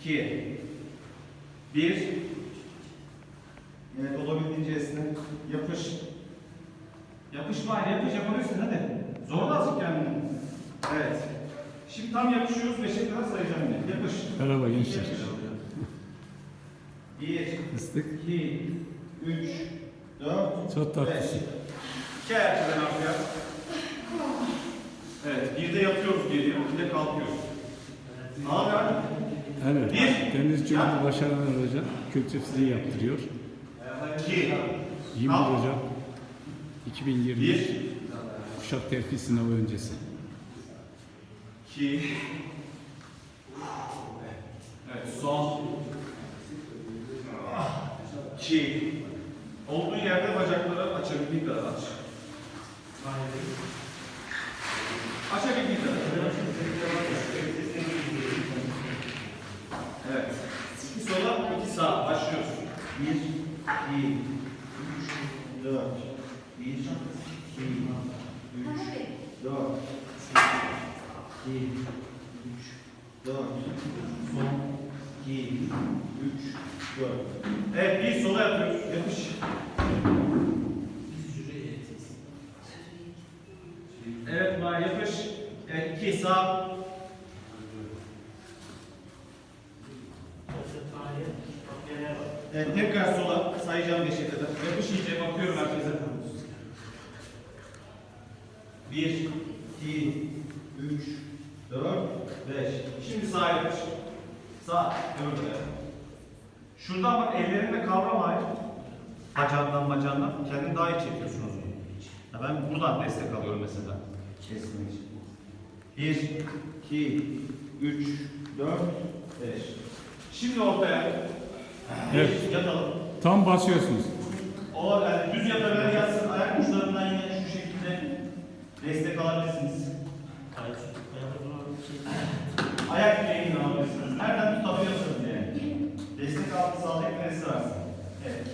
2 1 Evet olabildiğince esne. Yapış. Yapış var, yapış yapabilirsin hadi. Zorla azıcık kendini. Evet. Şimdi tam yapışıyoruz, beşe kadar sayacağım yine. Yapış. Merhaba gençler. 1, Fıstık. 2, 3, 4, Çok tatlısın. İki ayaklarını arkaya. Evet, bir de yatıyoruz geriye, bir de kalkıyoruz. Abi hadi. Evet. Bir. Deniz Cumhurbaşkanı Başaran Hoca kültür fiziği yaptırıyor. İki. 21 Kalk. Ocak 2020 Bir. Uşak Terfi Sınavı öncesi. İki. Evet, son. İki. Olduğu yerde bacakları açabildiğin kadar aç. Açabildiğin kadar. Evet. İki sola, iki sağa. Başlıyoruz. Bir, iki, üç, dört. Bir, iki, üç, dört. İki, üç, dört. Son. İki, üç, dört. Evet, bir sola yapıyoruz. Yapış. Evet, var yapış. Evet, iki sağ. Evet, tekrar sola sayacağım beşe kadar. Yapış iyice bakıyorum herkese. Bir, iki, üç, dört, beş. Şimdi sağ yapış. Sağ, gördün mü? Şuradan bak ellerinde kavram hayır. Bacağından bacağından kendini daha iyi çekiyorsun o zaman. Ya ben buradan destek alıyorum mesela. Kesmek için. Bir, iki, üç, dört, beş. Şimdi ortaya. Evet. Yatalım. Tam basıyorsunuz. O yani düz yatabilen yatsın.